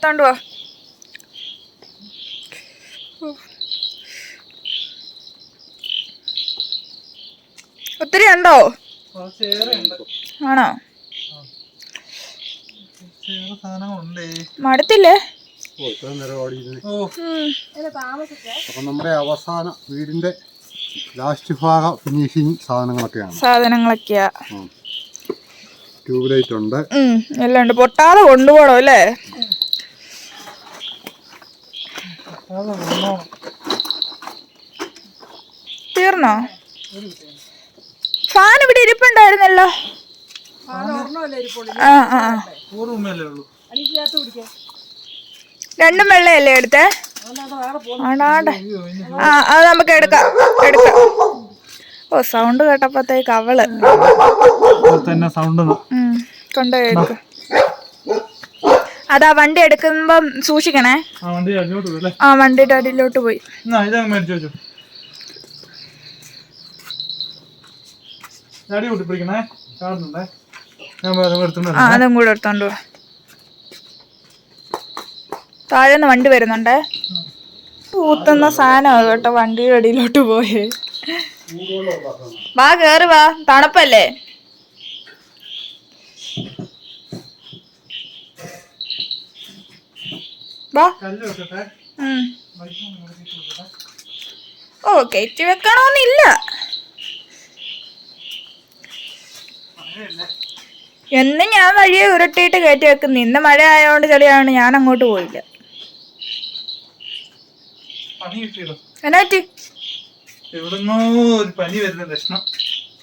എടുത്തോണ്ട് വാ. ഒത്തിരി ഉണ്ടോ? കുറച്ചേറെ ഉണ്ട്. ആണോ? മടുത്തില്ലേ. അപ്പം നമ്മുടെ അവസാന വീടിന്റെ ലാസ്റ്റ് ഭാഗ ഫിനിഷിങ് സാധനങ്ങളൊക്കെയാണ്. സാധനങ്ങളൊക്കെയാ. ട്യൂബ് ലൈറ്റ് ഉണ്ട്. എല്ലാം ഉണ്ട്. പൊട്ടാതെ കൊണ്ടുപോകണം അല്ലേ. തീർന്നോ? ഫാൻ ഇവിടെ ഇരിപ്പുണ്ടായിരുന്നല്ലോ. ആ ആ രണ്ടും വെള്ളയല്ലേ എടുത്തേ? ആണാണ്ട് ആ അത് നമുക്ക് എടുക്കാം എടുക്കാം. ഓ സൗണ്ട് കേട്ടപ്പോഴത്തേക്ക് അവൾ. കൊണ്ടുപോയി എടുക്ക. അതാ വണ്ടി എടുക്കുമ്പം സൂക്ഷിക്കണേ. ആ വണ്ടി അടിയിലോട്ട് പോയി അതും കൂടെ എടുത്തോണ്ട് താഴെ നിന്ന് വണ്ടി വരുന്നുണ്ടേ? പൂത്തുന്ന സാധനമാണ് കേട്ടോ വണ്ടിയുടെ അടിയിലോട്ട് പോയേ. വാ കേറി വാ. തണുപ്പല്ലേ? വാ. ഓ കയറ്റി വെക്കണമെന്നില്ല എന്നും ഞാൻ വഴിയെ ഉരുട്ടിയിട്ട് കയറ്റി വെക്കുന്നു. ഇന്ന് മഴ ആയതുകൊണ്ട് ചെളിയാണ് ഞാൻ അങ്ങോട്ട് പോയില്ല. നിങ്ങ എന്നാ പറ്റി?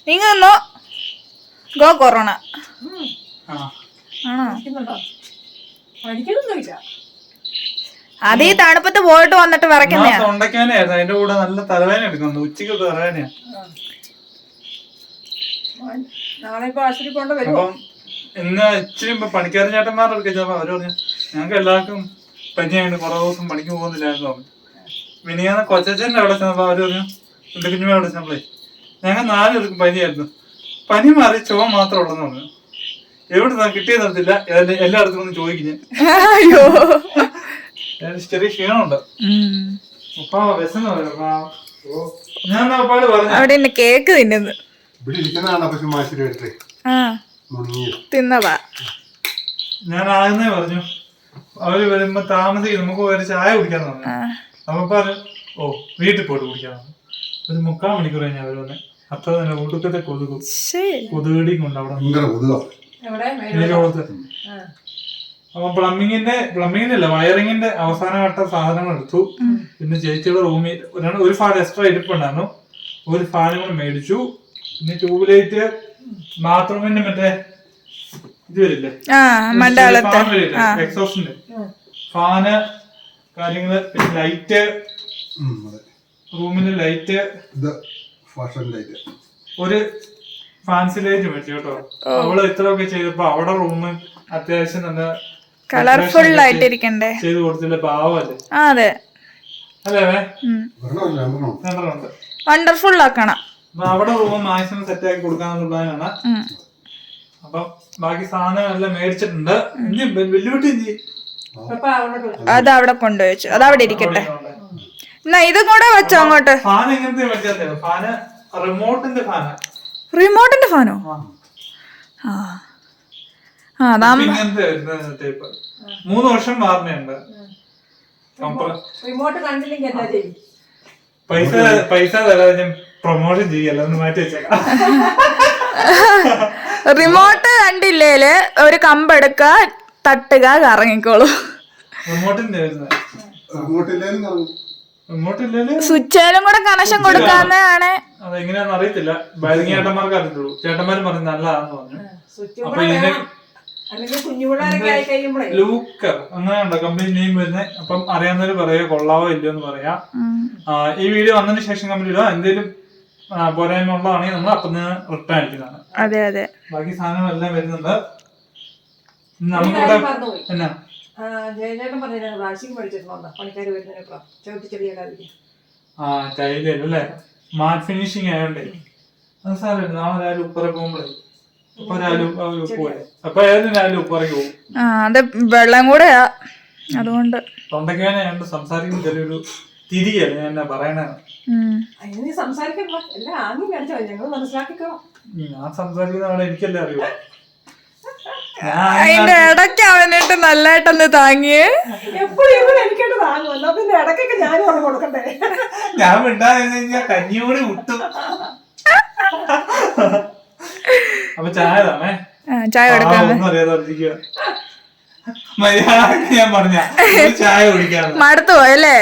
നീങ്ങ നിന്നോ. Go corona. ആണോ? ആണോ അത് ഈ തണുപ്പത്ത് പോയിട്ട് വന്നിട്ട് വിറയ്ക്കുന്നയാ. തൊണ്ടക്കാനായിരുന്നു അതിന്റെ കൂടെ നല്ല തലവേദന എടുക്കുന്നു. ഉച്ചയ്ക്ക് തലവേദനയാ. അപ്പം ഇന്ന് ഇച്ചിരി ഇപ്പൊ പണിക്കാരൻ ചേട്ടന്മാരുടെ അടുക്കെ ചെന്നപ്പോ അവർ പറഞ്ഞു ഞങ്ങൾക്ക് എല്ലാവർക്കും പനിയായിട്ട് കുറെ ദിവസം പണിക്ക് പോകുന്നില്ലായിരുന്നു. പറഞ്ഞു മിനിയാന്ന് കൊച്ചച്ഛന്റെ അവിടെ ചെന്നപ്പോ അവർ പറഞ്ഞു എന്റെ കുഞ്ഞുമ്മ അവിടെ ചെന്നപ്പോഴേ ഞങ്ങൾ നാല് പേർക്കും പനിയായിരുന്നു. പനി മാറി ചുവ മാത്രം ഉള്ളെന്ന് പറഞ്ഞു. എവിടെ നിന്നാ എല്ലാ- എല്ലായിടത്തും ഒന്ന് ചോദിക്കുന്നു ഞാൻ. അയ്യോ. ഞാൻ ചെറിയ ക്ഷീണമുണ്ട്. ഉപ്പാ ഉപ്പാ. ഞാൻ എന്നാ ഉപ്പാട് പറഞ്ഞു? അവിടെ ഇന്ന് കേക്ക് തിന്നുന്നു. ഇവിടെ ഇരിക്കുന്നതാണ് പക്ഷെ മാശുരി എടുത്ത് തിന്നതാ ഞാൻ ആകുന്നേ പറഞ്ഞു. അവർ വരുമ്പോ താമസിക്കും നമുക്ക് ഒരു ചായ കുടിക്കാൻ പറഞ്ഞു. ആ. അപ്പൊ പറഞ്ഞു ഓ വീട്ടിൽ പോയിട്ട് കുടിക്കാൻ പറഞ്ഞു. ഒരു മുക്കാൽ മണിക്കൂർ കഴിഞ്ഞ അവർ വന്നെ. അത്ര തന്നെ ഒടുക്കത്തെ കൊതുകും. കൊതുകടിയും കൊണ്ട് അവിടെ കൊതുക. അപ്പൊ പ്ലംബിങ്ങിന്റെ പ്ലംബിങ്ങിന്റെ അല്ല വയറിങ്ങിന്റെ അവസാന ഘട്ട സാധനങ്ങൾ എടുത്തു. പിന്നെ ചേച്ചിയുടെ റൂമിൽ ഒരു ഫാൻ എക്സ്ട്രാ ഇരിപ്പുണ്ടായിരുന്നു. ഒരു ഫാനും കൂടെ മേടിച്ചു. പിന്നെ ട്യൂബ്ലൈറ്റ് മാത്രം ബാത്റൂമിന്റെ മറ്റേ ഇത് വരില്ലേ? എക്സോസ്റ്റിന്റെ ഫാന് കാര്യങ്ങൾ പിന്നെ ലൈറ്റ് റൂമിന്റെ ലൈറ്റ് ലൈറ്റ് ഒരു ഫാൻസി ലൈറ്റ് മേടിച്ചു കേട്ടോ. അവൾ ഇത്രയൊക്കെ ചെയ്തപ്പോ അവിടെ റൂം അത്യാവശ്യം നല്ല കളർഫുൾ ആയിട്ടിരിക്കണ്ടേ? ചെയ്ത് കൊടുത്തിന്റെ പാവല്ലേ ആ അതെ. വണ്ടർഫുൾ ആക്കണം. അവിടെ റൂം മാക്സിമം സെറ്റ് ആക്കി കൊടുക്കാന്നുള്ള പ്ലാനാണ് അപ്പൊ ബാക്കി സാധനം എല്ലാം മേടിച്ചിട്ടുണ്ട്. ഇനി വെല്ലുവിട്ടി? അത് അവിടെ കൊണ്ടുവച്ചു അത് അവിടെ ഇരിക്കട്ടെ. എന്നാ ഇതും കൂടെ വെച്ചോ അങ്ങോട്ട്. ഫാൻ എങ്ങനത്തെ റിമോട്ടിന്റെ ഫാനോ ആ ആ അതാ ഇങ്ങനത്തെ വരുന്ന ടൈപ്പ് മൂന്ന് വർഷം വാറണ്ടിയുണ്ട് കമ്പ- റിമോട്ട് കണ്ടില്ലെങ്കിൽ എന്താ ചെയ്യും? പൈസ പൈസ തരാതെ ഞാൻ പ്രൊമോഷൻ ചെയ്യല്ല ഒന്ന് മാറ്റി വെച്ചേക്കാം. റിമോട്ട് കണ്ടില്ലേൽ ഒരു കമ്പെടുക്ക തട്ടുക കറങ്ങിക്കോളൂ. റിമോട്ടിന്റെ സ്വിച്ചേലും കൂടെ കണക്ഷൻ കൊടുക്കാന്നാണ് അതെങ്ങനെയാണെന്ന് അറിയത്തില്ല. വയറിങ് ചേട്ടന്മാർക്ക് അറിയത്തുള്ളൂ. ചേട്ടന്മാരും പറഞ്ഞു നല്ലതാന്ന് പറഞ്ഞു. സ്വിച്ച് അപ്പൊ ഇതിന് ലൂക്കർ അങ്ങനെ ഉണ്ടോ? കമ്പനി നെയിം വരുന്നത് അപ്പം അറിയാവുന്നവര് പറയാ? കൊള്ളാവോ? ഇല്ലയോ എന്ന് പറയാ. ഈ വീഡിയോ വന്നതിന് ശേഷം കമ്പനി ഇടുക എന്തെങ്കിലും പോരായ്മ ഉള്ളതാണെങ്കിൽ നമ്മൾ അപ്പം തന്നെ റിട്ടേൺ അടിക്കുന്നതാണ് അതെ അതെ. ബാക്കി വരുന്നുണ്ട്. നമുക്കിവിടെ മറന്നുപോയി. എന്നാ? ആ, ജയചേട്ടൻ പറഞ്ഞില്ല പ്ലാസ്റ്റിക് മേടിച്ചിട്ടുണ്ടോ പണിക്കാർ വരുന്നതിനപ്പുറം ചവിട്ടി ചെറിയ ആ ടൈൽ അല്ലേ മാറ്റ് ഫിനിഷിങ് ആയോണ്ടേ. അത് സാരമില്ല. നാളെ രാവിലെ ഉപ്പറ പോകുമ്പോഴേ ആ അത് വെള്ളം കൂടെയാ. അതുകൊണ്ട്. തൊണ്ടയ്ക്കാനെ കണ്ട് സംസാരിക്കുമ്പോൾ ചെറിയൊരു തിരിയല്ല ഞാൻ എന്നാ പറയണ? ഉം. അതിന് നീ സംസാരിക്കണ്ട എല്ലാം ആദ്യം കാണിച്ചോ ഞങ്ങൾ മനസ്സിലാക്കിക്കോ. ഞാൻ സംസാരിക്കുന്നതാണ് എനിക്കല്ലേ അറിയൂ. ഞാൻ അതിന്റെ ഇടയ്ക്ക് അവനിട്ട് നല്ലതായിട്ടൊന്ന് താങ്ങിയേ. എപ്പോഴും ഇവിടെ എനിക്കായിട്ട് താങ്ങും. എന്നാ പിന്നെ ഇടയ്ക്കൊക്കെ ഞാനും അവിടെ കൊടുക്കണ്ടേ? ഞാൻ മിണ്ടാതെ കഞ്ഞിയോട് വിട്ടും അപ്പൊ ചായ ചായ ഞാൻ പറഞ്ഞ ചായ കുടിക്കാന്ന്. മടുത്തു പോയല്ലേ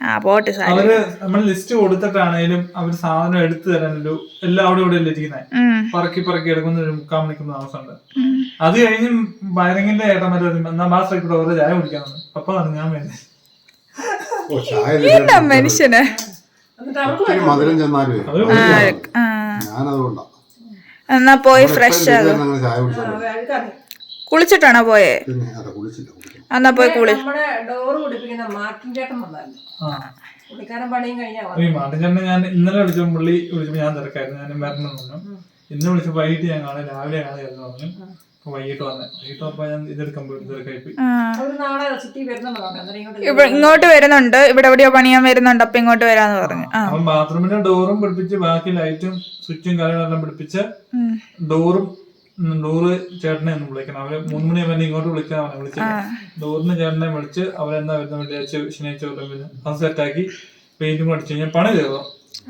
ആ പോട്ടെ സാർ അവർ നമ്മൾ ലിസ്റ്റ് കൊടുത്തിട്ടാണേലും അവർ സാധനം എടുത്തു തരാനല്ലോ എല്ലാം അവിടെ ഇവിടെ അല്ലേ ഇരിക്കുന്നത് പറക്കി പറക്കി എടുക്കുന്ന ഒരു മുക്കാൽ മണിക്കൂർ താമസമുണ്ട് അത് കഴിഞ്ഞ് വയറിങ്ങിന്റെ ഏട്ടന്മാര് വരും. എന്നാ മാസ്റ്റർ കൂടെ ഓരോ ചായ കുടിക്കാൻ അപ്പൊ ഞാൻ എന്താ മനുഷ്യന്. മധുരം ചെന്നാലേ എന്നാ പോയി ഫ്രഷ് കുളിച്ചിട്ടാണോ പോയേ? എന്നാ പോയി കുളി. ഞാൻ ഇന്നലെ പുള്ളി ഞാൻ തിരക്കായിരുന്നു. ഞാൻ വരണം ഇന്ന് വൈകിട്ട് ഞാൻ കാണാൻ രാവിലെ കാണാൻ പറഞ്ഞു. വൈകിട്ട് വന്നെ. വൈകിട്ട് വന്നപ്പോ ഞാൻ ഇങ്ങോട്ട് ഇങ്ങോട്ട് വരുന്നുണ്ട്. ഇവിടെ എവിടെയോ പണിയാൻ വരുന്നുണ്ട്. അപ്പൊ ഇങ്ങോട്ട് വരാന്ന് പറഞ്ഞു. അവൻ ബാത്റൂമിന്റെ ഡോറും പിടിപ്പിച്ച് ബാക്കി ലൈറ്റും സ്വിച്ചും കാര്യങ്ങളെല്ലാം പിടിപ്പിച്ച് ഡോറും ഡോറ് ചേട്ടനെ ഒന്ന് വിളിക്കണം. അവർ മൂന്ന് മണി എന്നെ ഇങ്ങോട്ട് വിളിക്കാൻ അവനെ വിളിച്ചത് ഡോറിന് ചേട്ടനെ വിളിച്ച് അവരെന്താ വരുന്ന വെള്ളിയാഴ്ച ശനിയാഴ്ച അത് സെറ്റാക്കി പെയിന്റും അടിച്ചു കഴിഞ്ഞാൽ പണി തീർന്നു.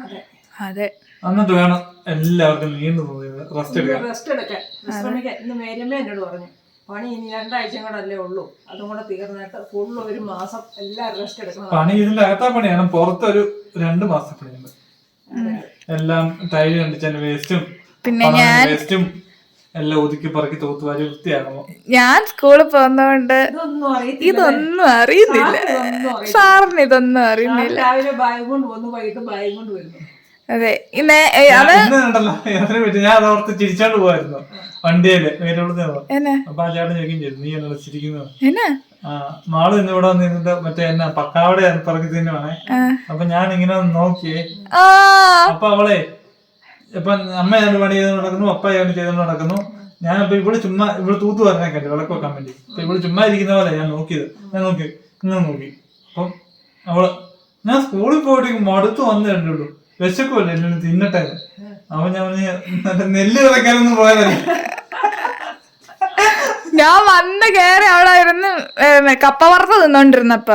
അതെ. അതെ. എന്നിട്ട് വേണം എല്ലാവർക്കും നീണ്ടു തോന്നിയത് റെസ്റ്റ് എടുക്കാൻ റെസ്റ്റ് എടുക്കാൻ. വിശ്രമിക്കാൻ ഇന്ന് മേരിയമ്മ എന്നോട് പറഞ്ഞു പണി ഇനി രണ്ടാഴ്ച കൂടല്ലേ ഉള്ളൂ. അതും കൂടെ തീർന്നിട്ട് ഫുള്ള് ഒരു മാസം എല്ലാവരും റെസ്റ്റ് എടുക്കണം. പണി ഇതിന്റെ അകത്താ പണിയാണ്. പുറത്തൊരു രണ്ട് മാസം പണിയുണ്ട്. എല്ലാം ടൈൽ കണ്ടിച്ചതിന്റെ വേസ്റ്റും പിന്നെ ഞാൻ വേസ്റ്റും എല്ലാം ഒതുക്കി പറക്കി തൂത്തുവാരി വൃത്തിയാകുമ്പോ ഞാൻ സ്കൂളിൽ പോകുന്നതുകൊണ്ട് ഇതൊന്നും അറിയുന്നില്ല. സാറിന് ഇതൊന്നും അറിയുന്നില്ല. രാവിലെ ബാഗ് കൊണ്ട് വന്നു വൈകിട്ട് ബാഗ് കൊണ്ട് വരുന്നു. അതെ. ഞാൻ ഓർത്ത് ചിരിച്ചോണ്ട് പോവായിരുന്നു. വണ്ടിയിൽ വേരോട് അപ്പൊ ആ ചേട്ടൻ ചോദിക്കും ചെയ്തു. നീ എന്നോട് ചിരിക്കുന്നു? മാൾ ഇന്ന് ഇവിടെ വന്നിരുന്നിട്ട് മറ്റേ എന്നാ പക്കാവടെ പറക്കി തിന്നുവാണേ അപ്പൊ ഞാൻ ഇങ്ങനെ നോക്കിയേ. അപ്പൊ അവളെ ഇപ്പൊ അമ്മ ഞാൻ പണി ചെയ്ത് നടക്കുന്നു അപ്പ ഞാൻ ചെയ്ത് നടക്കുന്നു. ഞാൻ അപ്പൊ ഇവിടെ ചുമ്മാ ഇവിടെ തൂത്ത് പറഞ്ഞേക്കല്ലേ വിളക്ക് വെക്കാൻ വേണ്ടി. അപ്പൊ ഇവിടെ ചുമ്മാ ഇരിക്കുന്ന പോലെ ഞാൻ നോക്കിയത്. ഞാൻ നോക്കി ഇങ്ങനെ നോക്കി. അപ്പം അവൾ ഞാൻ സ്കൂളിൽ പോയിട്ട് മടുത്ത് വന്നു കണ്ടുള്ളൂ. വിശക്കുമല്ലേ എല്ലാം തിന്നട്ടെ? അവൻ ഞാൻ മറ്റേ നെല്ല് വിതയ്ക്കാനൊന്നും പോയതല്ല. ഞാൻ വന്ന് കേറി അവിടെ ഇരുന്ന് കപ്പ വറുത്ത് തിന്നോണ്ടിരുന്നപ്പ.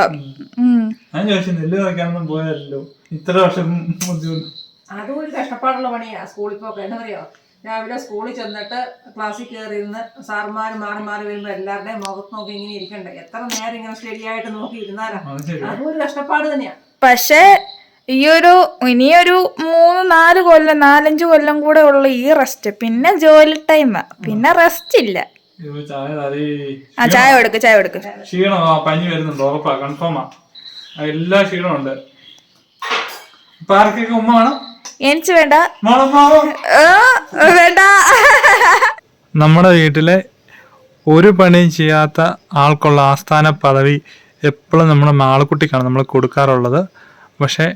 ഞാൻ ചോദിച്ചു നെല്ല് വിതയ്ക്കാനൊന്നും പോയതല്ലോ? ഇത്ര വർഷം ബുദ്ധിമുട്ട്. അതും ഒരു കഷ്ടപ്പാടുള്ള പണിയാ സ്കൂളിൽ പോക്കെ. എന്താ പറയുക രാവിലെ സ്കൂളിൽ ചെന്നിട്ട് ക്ലാസ്സിൽ കയറി ഇരുന്ന് സാർമാർ മാറി മാറി വരുമ്പോൾ എല്ലാവരുടെയും മുഖത്ത് നോക്കി ഇങ്ങനെ ഇരിക്കണ്ടേ? എത്ര നേരം ഇങ്ങനെ ശരിയായിട്ട് നോക്കി ഇരുന്നാലാ? അതും ഒരു കഷ്ടപ്പാട് തന്നെയാ. പക്ഷേ ഈ ഒരു ഇനിയൊരു മൂന്ന് നാല് കൊല്ലം നാലഞ്ച് കൊല്ലം കൂടെ ഉള്ള ഈ റെസ്റ്റ് പിന്നെ ജോലി ടൈം പിന്നെ റെസ്റ്റ് ഇല്ല. അയ്യോ, ചായ തലേ ആ ചായ കൊടുക്ക് ചായ കൊടുക്ക്. ക്ഷീണം ആ പനി വരുന്നുണ്ട് ഉറപ്പാ കൺഫേമാ എല്ലാ ക്ഷീണമുണ്ട് ഉമ്മ വേണം? എനിക്ക് വേണ്ട. വേണ്ട. നമ്മുടെ വീട്ടിലെ ഒരു പണിയും ചെയ്യാത്ത ആൾക്കുള്ള ആസ്ഥാന പദവി എപ്പോഴും നമ്മുടെ മാളക്കുട്ടിക്കാണ് നമ്മൾ കൊടുക്കാറുള്ളത്. പക്ഷേ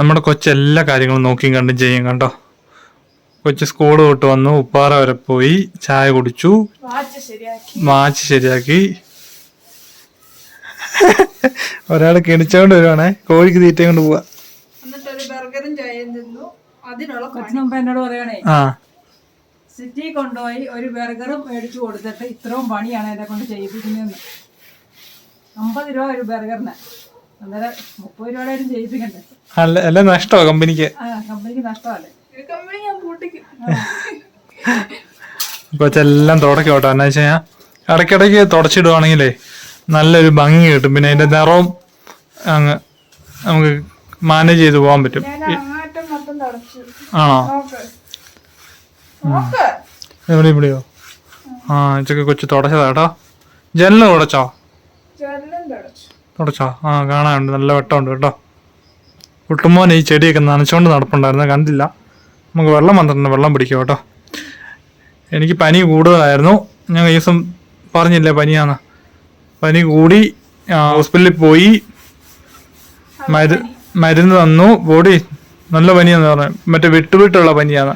നമ്മുടെ കൊച്ചെല്ലാ കാര്യങ്ങളും നോക്കിയും കണ്ടും ചെയ്യും കണ്ടോ? കൊച്ചു സ്കൂൾ തൊട്ട് വന്നു ഉപ്പാറ വരെ പോയി ചായ കുടിച്ചു. വാച്ച് ശരിയാക്കി. മാച്ച് ശരിയാക്കി. ഒരാൾ കിണിച്ചോണ്ട് വരുവാണേ. കോഴിക്ക് തീറ്റ കൊണ്ട് പോവാ. എന്നോട് പറയണേ ആ. സിറ്റി കൊണ്ടുപോയി ഒരു ബർഗറും മേടിച്ചു കൊടുത്തിട്ട് ഇത്രയും പണിയാണ് എന്നെ കൊണ്ട് ചെയ്യിപ്പിക്കുന്നതെന്ന്. അമ്പത് രൂപ ഒരു ബർഗറിന്. അന്നേരം മുപ്പത് രൂപയുടെ ചെയ്യിപ്പിക്കണ്ടേ? അല്ല നഷ്ടമാ കമ്പനിക്ക്. ആ കമ്പനിക്ക് നഷ്ടമല്ലേ? കമ്പനി ഞാൻ പൂട്ടിക്കും. കൊച്ചെല്ലാം തുടക്കി കേട്ടോ. എന്നാ വെച്ച് കഴിഞ്ഞാൽ ഇടയ്ക്കിടയ്ക്ക് തുടച്ചിടുവാണെങ്കിലേ നല്ലൊരു ഭംഗി കിട്ടും. പിന്നെ അതിന്റെ നിറവും അങ്ങ് നമുക്ക് മാനേജ് ചെയ്ത് പോകാൻ പറ്റും. ആണോ? എവിടെ ഇവിടെയോ? ആ ഇച്ചൊക്കെ കൊച്ചു തുടച്ചതാ കേട്ടോ. ജനലും തുടച്ചോ? തുടച്ചു ആ കാണാനുണ്ട്. നല്ല വെട്ടമുണ്ട് കേട്ടോ. കുട്ടുമോൻ ഈ ചെടിയൊക്കെ നനച്ചുകൊണ്ട് നടപ്പുണ്ടായിരുന്നു. കണ്ടില്ല. നമുക്ക് വെള്ളം വന്നിട്ടുണ്ട്. വെള്ളം പിടിക്കുക കേട്ടോ. എനിക്ക് പനി കൂടുതലായിരുന്നു. ഞാൻ ഈ ദിവസം പറഞ്ഞില്ലേ പനിയാന്ന്. പനി കൂടി ഹോസ്പിറ്റലിൽ പോയി. മരു മരുന്ന് തന്നു. ബോഡി നല്ല പനിയാന്ന് പറഞ്ഞു. മറ്റേ വിട്ടുവിട്ടുള്ള പനിയാണ്.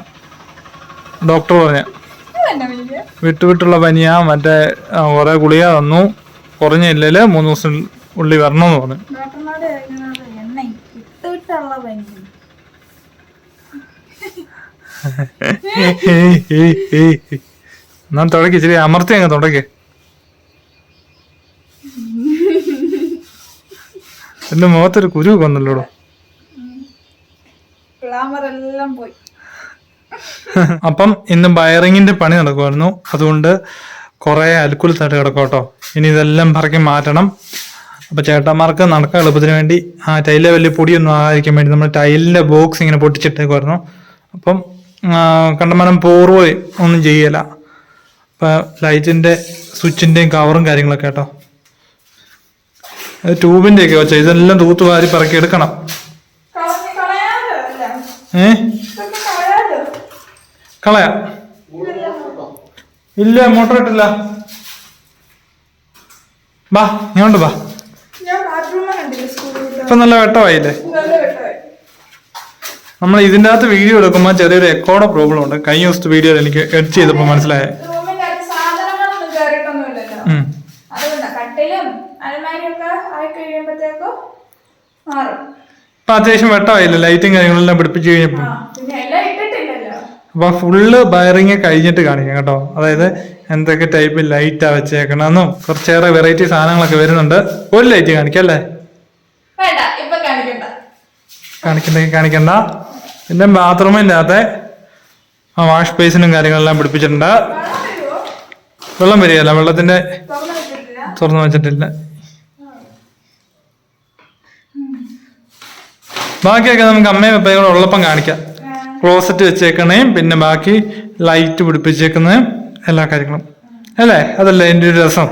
ഡോക്ടർ പറഞ്ഞ. വിട്ടുവിട്ടുള്ള പനിയാ. മറ്റേ കുറെ ഗുളിക തന്നു. കുറഞ്ഞില്ലേ മൂന്ന് ദിവസം ഉള്ളി വരണമെന്ന് പറഞ്ഞു. എണ്ണ ഇട്ടുവിട്ടുള്ള പനി എന്നാ തുടക്കി ഇച്ചിരി അമർത്തി അങ്ങ് തുടക്കി. എന്റെ മുഖത്തൊരു കുരു വന്നല്ലോടോ? എല്ലാം പോയി. അപ്പം ഇന്ന് വയറിങ്ങിന്റെ പണി നടക്കുമായിരുന്നു അതുകൊണ്ട് കുറെ അൽക്കുലത്തായിട്ട് കിടക്കും കേട്ടോ ഇനി ഇതെല്ലാം പറക്കി മാറ്റണം. അപ്പൊ ചേട്ടന്മാർക്ക് നടക്കാൻ എളുപ്പത്തിന് വേണ്ടി ആ ടൈലിലെ വലിയ പൊടിയൊന്നും ആയിരിക്കാൻ വേണ്ടി നമ്മൾ ടൈലിന്റെ ബോക്സ് ഇങ്ങനെ പൊട്ടിച്ചിട്ടേക്കുമായിരുന്നു അപ്പം കണ്ടമാനം പൂർവം ഒന്നും ചെയ്യല. അപ്പൊ ലൈറ്റിന്റെ സ്വിച്ചിന്റെയും കവറും കാര്യങ്ങളൊക്കെ കേട്ടോ അത് ട്യൂബിന്റെ ഒക്കെ വെച്ചാൽ ഇതെല്ലാം തൂത്തുവാരി പറക്കി എടുക്കണം. ഏ? കളയാ. ഇല്ല മോട്ടർ ഇട്ടില്ല ബാ ഇങ്ങോട്ട് ബാ ഞാൻ ബാത്റൂമിൽ കണ്ടില്ല സ്കൂളിൽ ഇപ്പൊ നല്ല വെട്ടമായില്ലേ? നമ്മൾ ഇതിന്റെ അകത്ത് വീഡിയോ എടുക്കുമ്പോൾ ചെറിയൊരു എക്കോടെ പ്രോബ്ലം ഉണ്ട്. കഴിഞ്ഞ ദിവസത്തെ വീഡിയോയിൽ എനിക്ക് എഡിറ്റ് ചെയ്തപ്പോൾ മനസ്സിലായ. ഇപ്പൊ അത്യാവശ്യം വെട്ടമായില്ല? ലൈറ്റും കാര്യങ്ങളെല്ലാം പിടിപ്പിച്ചു ഇട്ടിട്ടില്ലല്ലോ. അപ്പൊ ഫുള്ള് ബയറിങ് കഴിഞ്ഞിട്ട് കാണിക്കാം കേട്ടോ. അതായത് എന്തൊക്കെ ടൈപ്പ് ലൈറ്റാ വെച്ചേക്കണമെന്നും കുറച്ചേറെ വെറൈറ്റി സാധനങ്ങളൊക്കെ വരുന്നുണ്ട്. ഒരു ലൈറ്റ് കാണിക്കാം അല്ലേ? കാണിക്കണ്ടെങ്കിൽ കാണിക്കണ്ട. പിന്നെ ബാത്റൂമിന്റെ ഇല്ലാത്ത ആ വാഷ് ബേസിനും കാര്യങ്ങളെല്ലാം പിടിപ്പിച്ചിട്ടുണ്ട്. വെള്ളം വരികയല്ല വെള്ളത്തിന്റെ തുറന്നു വെച്ചിട്ടില്ല. ബാക്കിയൊക്കെ നമുക്ക് അമ്മയും അപ്പയും കൂടെ ഉള്ളപ്പം കാണിക്കാം. ക്ലോസറ്റ് വെച്ചേക്കണേയും പിന്നെ ബാക്കി ലൈറ്റ് പിടിപ്പിച്ചേക്കുന്നതും എല്ലാ കാര്യങ്ങളും. അല്ലേ? അതല്ലേ എന്റെ ഒരു രസം?